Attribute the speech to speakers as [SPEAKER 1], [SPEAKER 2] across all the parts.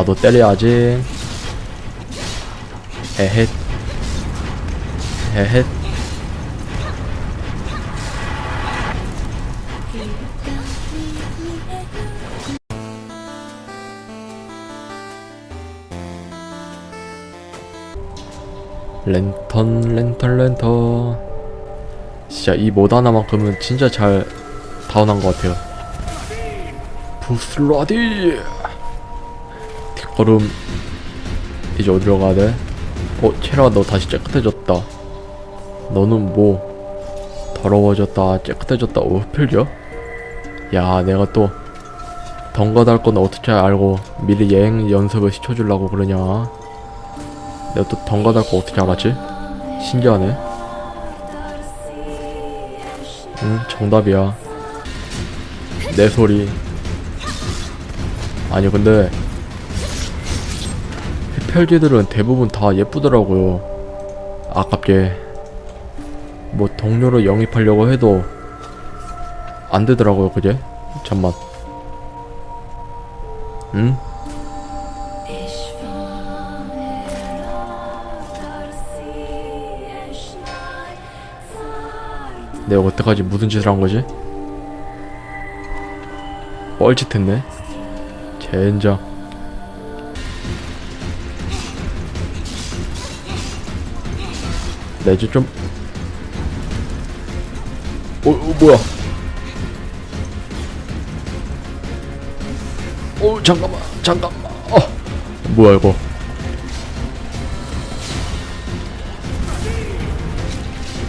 [SPEAKER 1] 나도 때려야지. 헤헷. 헤헷. 랜턴 랜턴 랜턴. 진짜 이 모드 하나만큼은 진짜 잘 다운한 것 같아요. 부슬라디! 뒷 걸음 이제 어디로 가야 돼? 어 체라가 너 다시 깨끗해졌다 너는 뭐 더러워졌다 깨끗해졌다 오 흡혈이야? 야 내가 또 덩가 달건 어떻게 알고 미리 여행 연습을 시켜주려고 그러냐 내가 또 덩가 달거 어떻게 알았지? 신기하네 응 정답이야 내 소리 아니 근데 흡혈귀들은 대부분 다 예쁘더라고요 아깝게 뭐 동료로 영입하려고 해도 안 되더라고요 그게 잠만 응? 내가 여태까지 무슨 짓을 한 거지? 뻘짓했네. 젠장. 내지 좀. 어, 어 뭐야? 어 잠깐만 잠깐만. 어 뭐야 이거?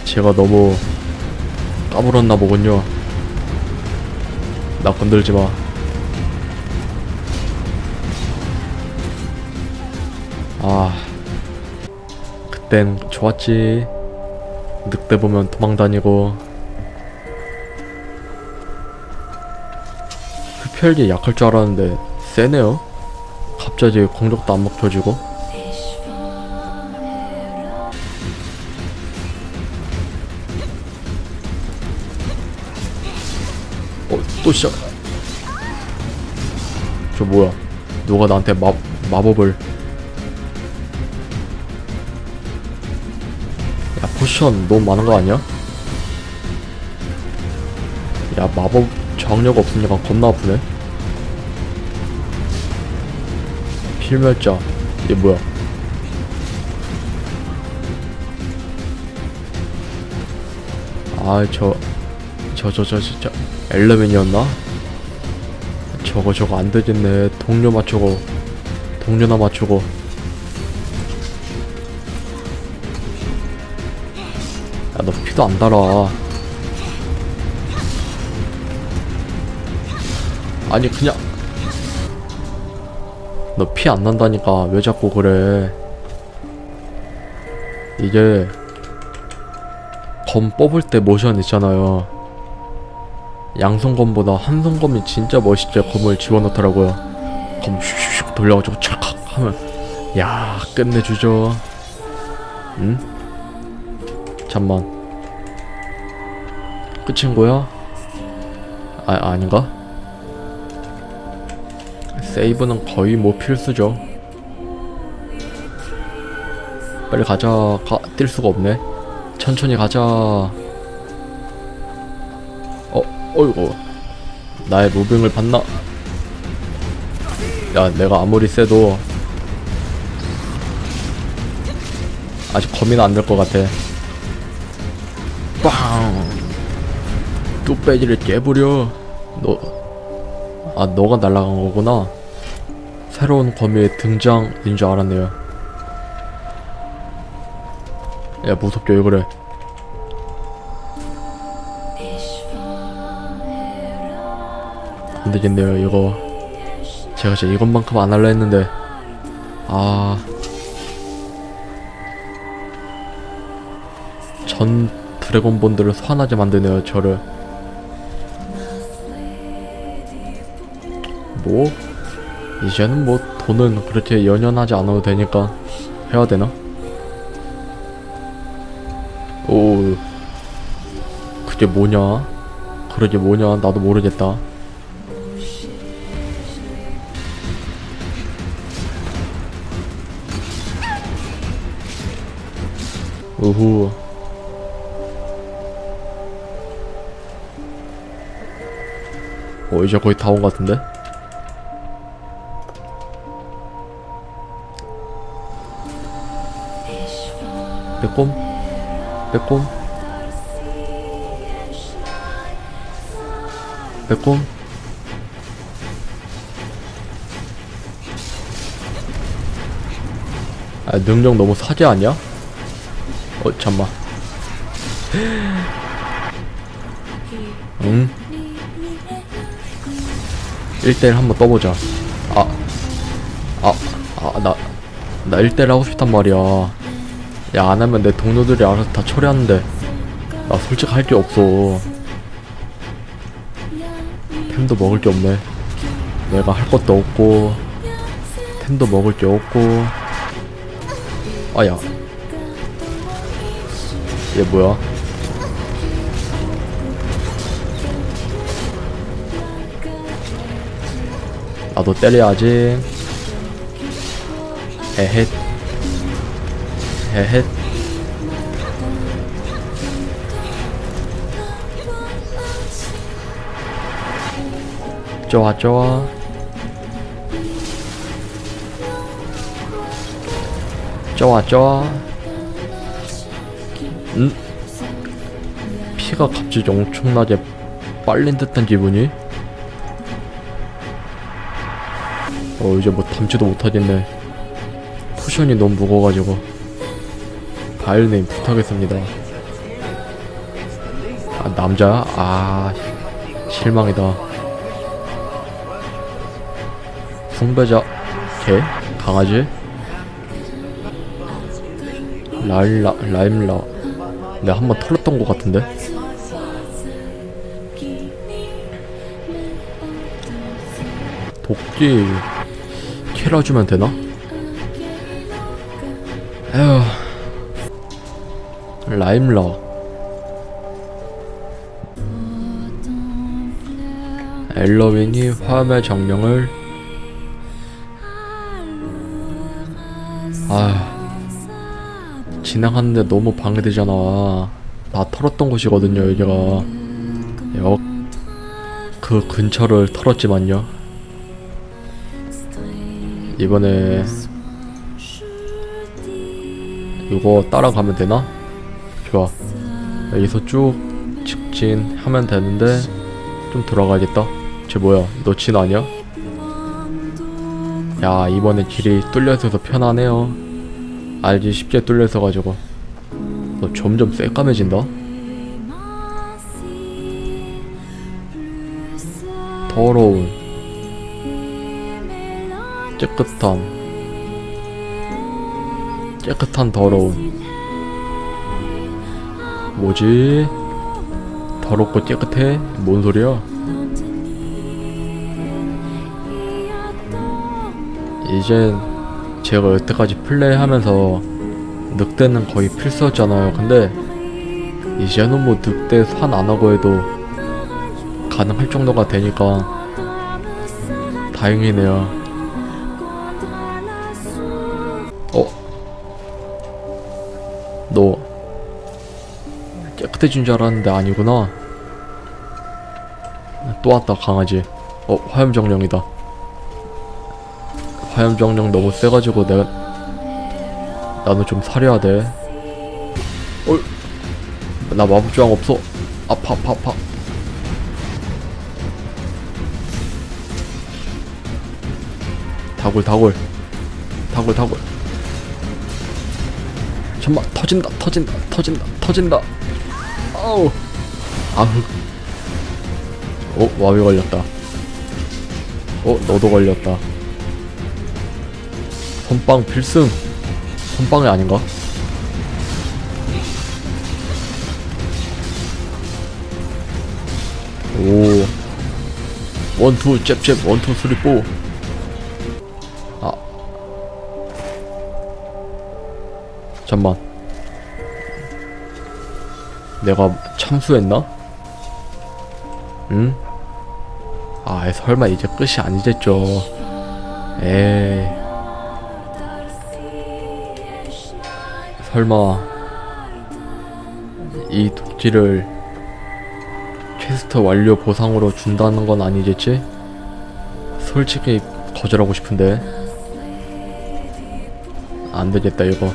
[SPEAKER 1] 제가 너무 까불었나 보군요. 나 건들지 마. 그땐 좋았지. 늑대 보면 도망 다니고. 흡혈기 약할 줄 알았는데 세네요. 갑자기 공격도 안 먹혀지고. 어, 또 시작. 저 뭐야? 누가 나한테 마, 마법을. 야, 포션 너무 많은 거 아니야? 야, 마법 저항력 없으니까 겁나 아프네. 필멸자. 얘 뭐야? 아, 저, 저, 저, 저, 진짜, 엘레멘이었나? 저거, 저거 안 되겠네. 동료 맞추고, 동료나 맞추고. 야, 너 피도 안 달아. 아니, 그냥. 너 피 안 난다니까. 왜 자꾸 그래. 이게, 검 뽑을 때 모션 있잖아요. 양손검보다 한손검이 진짜 멋있게 검을 집어넣더라고요. 검 슉슉 돌려가지고 찰칵 하면 야 끝내주죠. 응? 잠만. 끝인 거야? 아 아닌가? 세이브는 거의 뭐 필수죠. 빨리 가자. 가, 뛸 수가 없네. 천천히 가자. 어, 어이구. 나의 무빙을 봤나? 야, 내가 아무리 세도 아직 거미는 안될 것 같아. 빵! 뚝배기를 깨부려. 너, 아, 너가 날아간 거구나. 새로운 거미의 등장인 줄 알았네요. 야, 무섭게 왜 그래? 안 되겠네요 이거 제가 진짜 이것만큼 안 할라 했는데 아... 전 드래곤본들을 소환하게 만드네요 저를 뭐 이제는 뭐 돈은 그렇게 연연하지 않아도 되니까 해야 되나? 오 그게 뭐냐? 그러게 뭐냐? 나도 모르겠다. 이제 거의 다 온 것 같은데? 빼꼼? 빼꼼? 빼꼼? 아, 능력 너무 사지 않냐? 어, 잠만. 응? 1대1 한번 떠보자. 아, 아, 아, 나, 나 1대1 하고 싶단 말이야. 야, 안 하면 내 동료들이 알아서 다 처리하는데. 나 솔직히 할 게 없어. 템도 먹을 게 없네. 내가 할 것도 없고, 템도 먹을 게 없고. 아야. 얘 뭐야? 나도 때려야지. 에헷. 에헷. 좋아, 좋아. 좋아, 좋아. 음? 피가 갑자기 엄청나게 빨린 듯한 기분이? 어 이제 뭐 담지도 못하겠네. 포션이 너무 무거워가지고. 바일님 부탁했습니다. 아 남자야? 아 실망이다. 숭배자? 개? 강아지? 라일라 라임라. 내가 한 번 털었던 것 같은데? 도끼 캐러주면 되나? 에휴. 라임락 엘러윈이 화염의 정령을. 아. 진행하는데 너무 방해되잖아. 나 털었던 곳이거든요 여기가. 역 그 근처를 털었지만요 이번에 이거 따라가면 되나? 좋아 여기서 쭉 직진하면 되는데 좀 돌아가야겠다. 쟤 뭐야? 너 진 아니야? 야 이번에 길이 뚫려있어서 편하네요. 알지? 쉽게 뚫려있어 가지고. 너 점점 새까매진다. 더러운 깨끗함 깨끗한 더러운 뭐지? 더럽고 깨끗해? 뭔 소리야? 이젠 제가 여태까지 플레이하면서 늑대는 거의 필수였잖아요 근데 이제는 뭐 늑대 산 안 하고 해도 가능할 정도가 되니까 다행이네요 깨끗해진 줄 알았는데 아니구나. 또 왔다 강아지. 어 화염정령이다. 화염정령 너무 세가지고 내가 나는 좀 사려야 돼. 어? 나 마법주황 없어. 아파 아파 아파. 다굴 다굴. 다굴 다굴. 잠만 터진다 터진다 터진다 터진다 아우. 아우 어 와비 걸렸다. 어 너도 걸렸다. 선빵 필승. 선빵이 아닌가? 오. 원투 잽잽 원투 쓰리 포. 아. 잠만 내가 참수했나? 응? 아 설마 이제 끝이 아니겠죠 에이 설마 이 독지를 퀘스트 완료 보상으로 준다는 건 아니겠지? 솔직히 거절하고 싶은데 안 되겠다 이거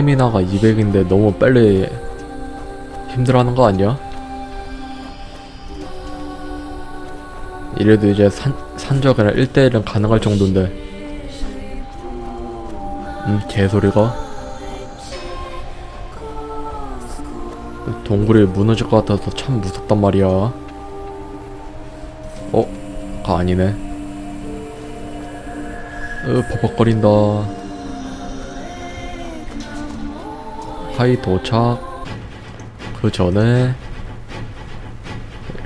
[SPEAKER 1] 스태미나가 200인데 너무 빨리 힘들어하는 거 아니야? 이래도 이제 산, 산적이랑 1대1은 가능할 정도인데. 음 개소리가? 동굴이 무너질 것 같아서 참 무섭단 말이야. 어? 가 아니네. 으 버벅거린다 하이 도착. 그 전에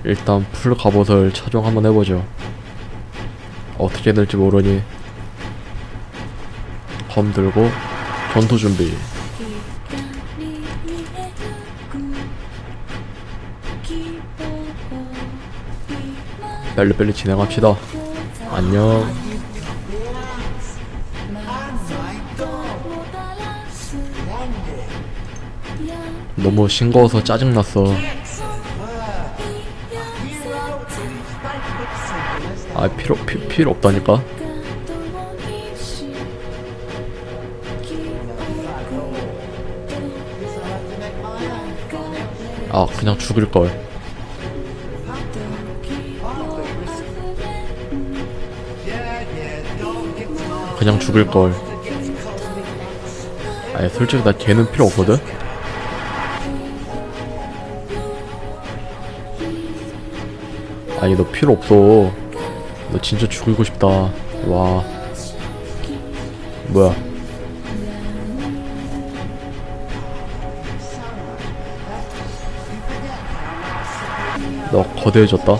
[SPEAKER 1] 일단 풀 갑옷을 착용 한번 해보죠. 어떻게 될지 모르니 검 들고 전투 준비. 빨리빨리 진행합시다. 안녕 너무 싱거워서 짜증났어. 아 필요 피, 필요 없다니까? 아 그냥 죽일걸. 그냥 죽일걸. 아니 솔직히 나 걔는 필요 없거든 아니 너 필요 없어. 너 진짜 죽이고 싶다. 와. 뭐야? 너 거대해졌다?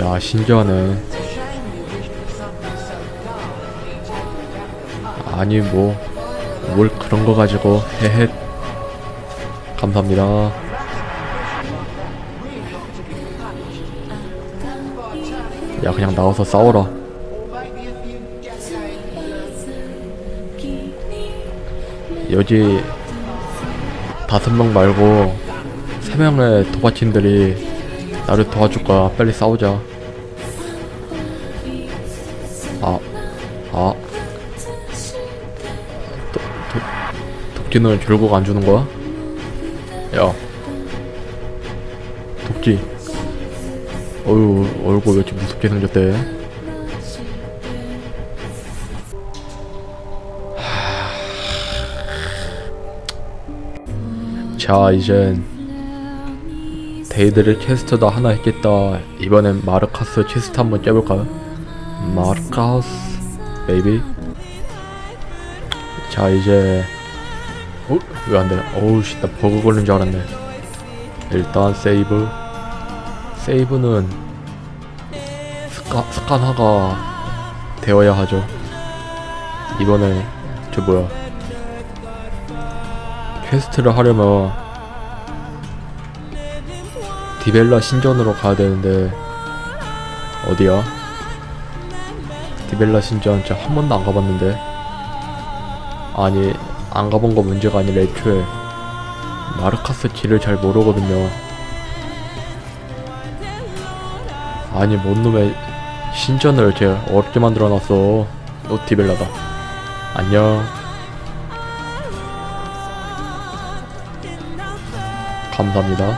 [SPEAKER 1] 야 신기하네. 아니 뭐. 뭘 그런 거 가지고 헤헷. 감사합니다 야 그냥 나와서 싸워라 여기 다섯 명 말고 세 명의 도바친들이 나를 도와줄 거야 빨리 싸우자 아, 아. 도, 도, 독지는 결국 안 주는 거야? 야. 어휴, 얼굴 왜 이렇게 무섭게 생겼대? 자, 이젠 데이드를 퀘스트도 하나 했겠다. 이번엔 마르카스 퀘스트 한번 깨볼까요? 마르카스, 베이비. 자, 이제 어? 왜 안 돼? 어우, 씨, 나 버그 걸린 줄 알았네. 일단 세이브. 세이브는 스카, 스칸화가 되어야 하죠. 이번에 저 뭐야? 퀘스트를 하려면 디벨라 신전으로 가야 되는데 어디야? 디벨라 신전 진짜 한 번도 안 가봤는데 아니 안 가본 거 문제가 아니라 애초에 마르카스 길을 잘 모르거든요 아니 뭔 놈의 신전을 제가 어렵게 만들어놨어. 너 디벨라다. 안녕. 감사합니다.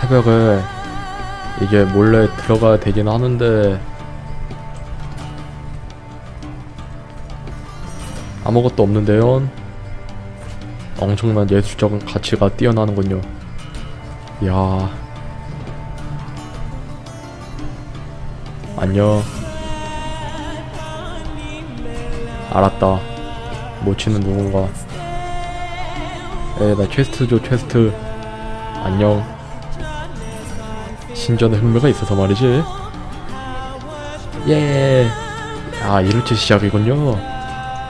[SPEAKER 1] 새벽에 이게 몰래 들어가야 되긴 하는데 아무것도 없는데요 엄청난 예술적 가치가 뛰어나는군요. 야. 안녕. 알았다. 모치는 누군가. 에 나 퀘스트 줘 퀘스트. 안녕. 신전에 흥미가 있어서 말이지. 예. 아 이렇게 시작이군요.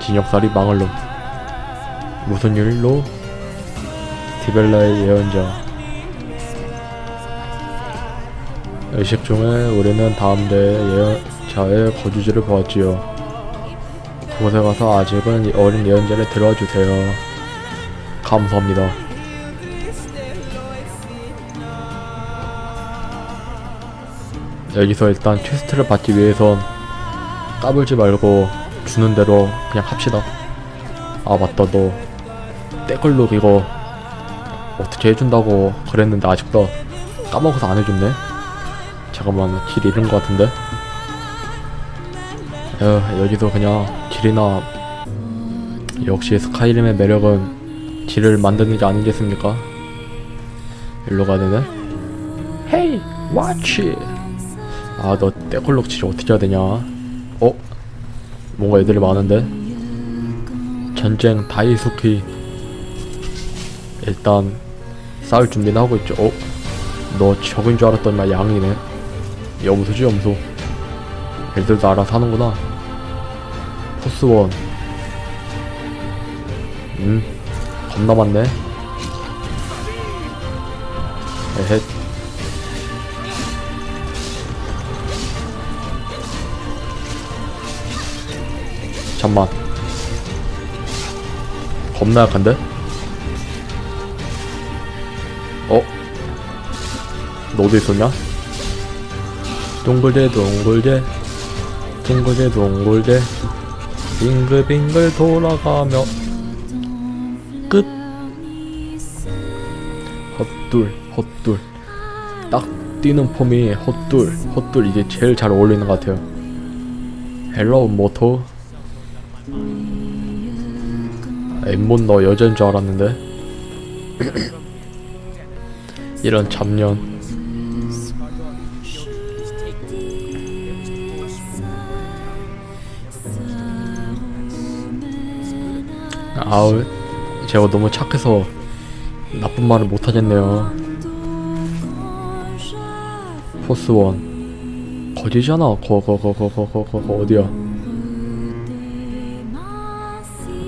[SPEAKER 1] 진역살이 망할 놈 무슨 일로 디벨라의 예언자 의식 중에 우리는 다음 대의 예언자의 거주지를 보았지요. 그곳에 가서 아직은 어린 예언자를 데려와 주세요. 감사합니다. 여기서 일단 퀘스트를 받기 위해선 까불지 말고 주는 대로 그냥 합시다. 아 맞다 너 떼글룩 이거 어떻게 해준다고 그랬는데 아직도 까먹어서 안 해줬네. 잠깐만 길 잃은 것 같은데. 에 여기서 그냥 길이나 역시 스카이림의 매력은 길을 만드는 게 아니겠습니까? 일로 가야 되네. 헤이 와치. 아너 떼글룩 진짜 어떻게 해야 되냐? 어? 뭔가 애들이 많은데? 전쟁 다이스키 일단 싸울 준비는 하고 있죠. 어? 너 적인 줄 알았더니만 양이네. 염소지 염소. 애들도 알아서 하는구나. 포스원. 음 겁나 많네. 에헷. 잠만. 겁나 약한데? 너도 있었냐? 동글제 동글제 둥글제 동글제 빙글빙글 돌아가며. 끝. 헛둘 헛둘. 딱 뛰는 폼이 헛둘 헛둘. 이게 제일 잘 어울리는 것 같아요. 헬로우 모토 엠몬 너 여자인 줄 알았는데. 이런 잡년 아우 제가 너무 착해서 나쁜 말을 못하겠네요. 포스원. 거지잖아. 거 거 거 거 거 거 거 어디야?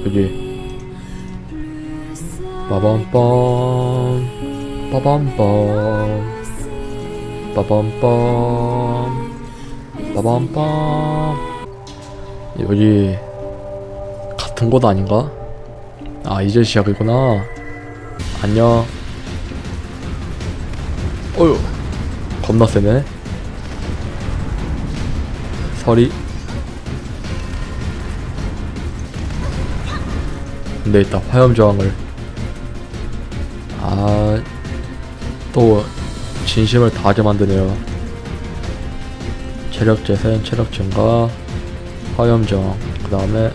[SPEAKER 1] 여기. 빠밤빰. 빠밤빰. 빠밤빰. 빠밤빰. 여기 같은 곳 아닌가? 아 이제 시작이구나. 안녕. 어휴 겁나 세네. 서리. 근데 일단 화염 저항을. 아, 또 진심을 다하게 만드네요. 체력 재생, 체력 증가, 화염정, 그 다음에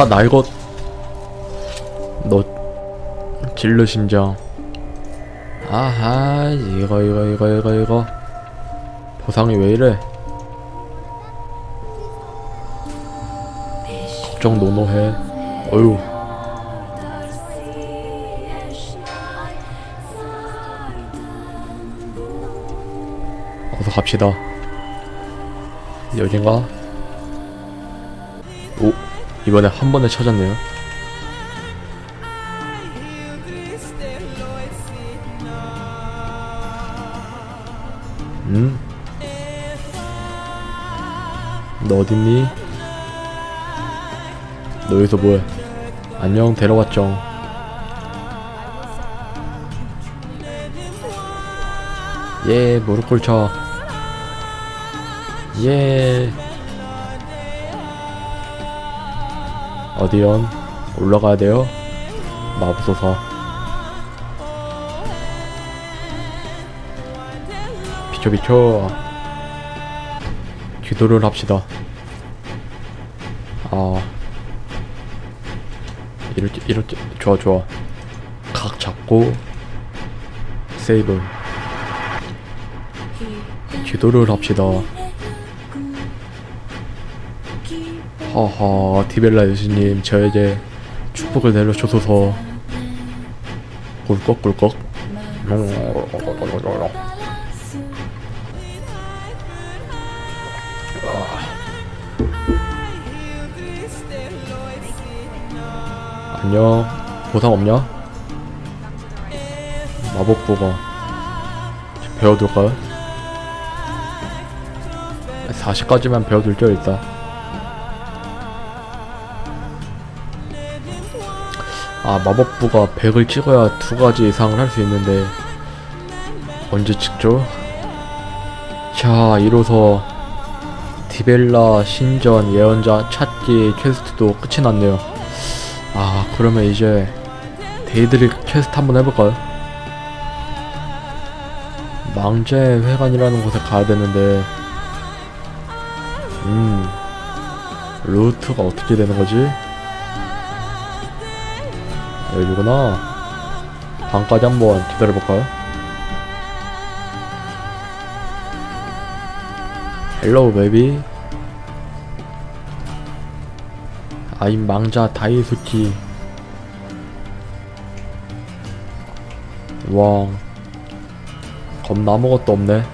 [SPEAKER 1] 막타 날것 너 질르 심장 아하 이거 이거 이거 이거 이거 보상이 왜 이래 걱정 노노해. 어휴. 어서 갑시다. 여긴가? 오, 이번에 한 번에 찾았네요. 음? 너 어딨니? 너 여기서 뭐해? 안녕 데려왔죠. 예 무릎 꿇쳐. 예. 어디연? 올라가야 돼요? 마법소사. 비켜 비켜. 기도를 합시다. 아. 이렇게 이렇게 좋아 좋아 각 잡고 세이브 기도를 합시다 하하 디벨라 예수님 저에게 축복을 내려주소서. 꿀꺽꿀꺽. 안녕. 보상 없냐? 마법부가 배워둘까요? 40까지만 배워둘죠 일단 아 마법부가 100을 찍어야 두 가지 이상을 할 수 있는데 언제 찍죠? 자 이로써 디벨라 신전 예언자 찾기 퀘스트도 끝이 났네요 아 그러면 이제 데이드릭 퀘스트 한번 해볼까요? 망자의 회관이라는 곳에 가야 되는데 음 루트가 어떻게 되는 거지? 여기구나. 방까지 한번 기다려볼까요? 헬로우 베이비. 아임 망자 다이수치 왕. 겁나 아무것도 없네.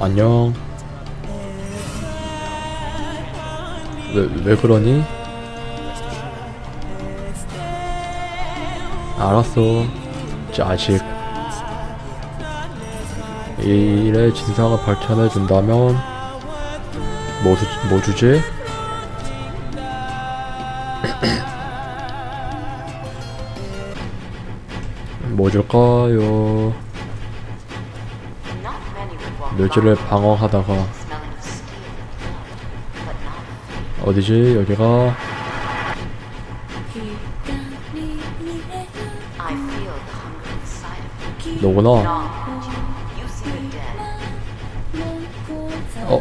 [SPEAKER 1] 안녕. 왜, 왜 그러니? 알았어 자식 이 일의 진상을 밝혀내 준다면 뭐, 주, 뭐 주지? 뭐 줄까요? 묘지를
[SPEAKER 2] not
[SPEAKER 1] 어디지 여기가 너구나. 어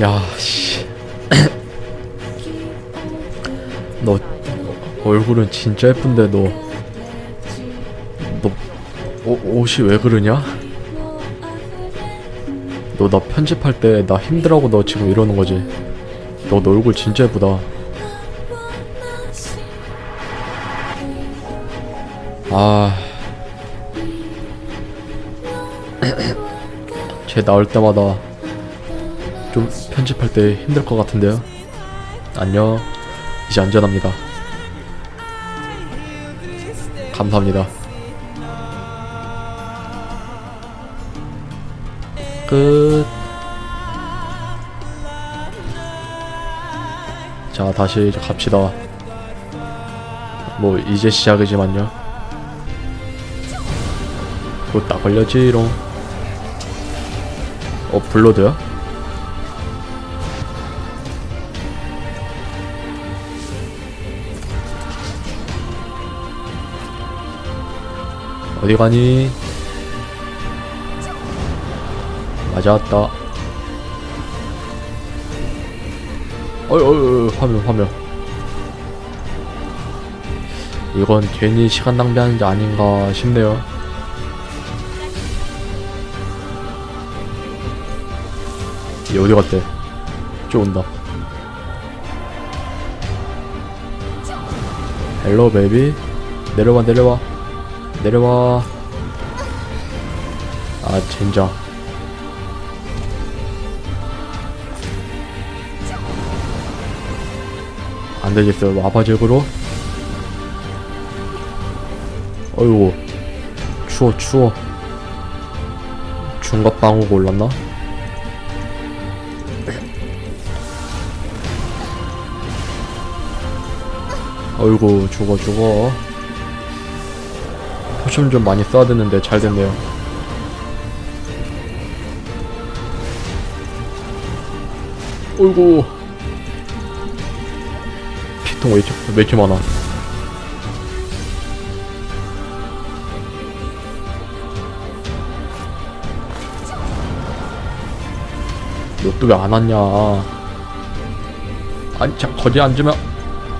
[SPEAKER 1] 야, 씨. 너 얼굴은 진짜 예쁜데 너, 옷이 왜 그러냐? 너 나 편집할 때 나 힘들하고 너 지금 이러는 거지? 너 너 얼굴 진짜 예쁘다. 아, 쟤 나올 때마다 좀 편집할 때 힘들 것 같은데요. 안녕. 이제 안전합니다. 감사합니다. 끝. 자, 다시 갑시다. 뭐, 이제 시작이지만요. 곧딱 걸려지롱. 어, 블러드야? 어디 가니? 맞았다. 어이, 어이, 화면, 화면. 이건 괜히 시간 낭비하는 게 아닌가 싶네요. 얘 어디 갔대? 저 온다. 헬로 베이비 내려와 내려와 내려와 아 젠장 안 되겠어 와바적으로? 어이구. 추워 추워. 중갑 방어가 올랐나? 어이구 죽어 죽어. 포션 좀 많이 써야 되는데 잘 됐네요. 어이구 피통 왜 이렇게, 왜 이렇게 많아. 너 또 왜 안 왔냐. 아니 자 거기 앉으면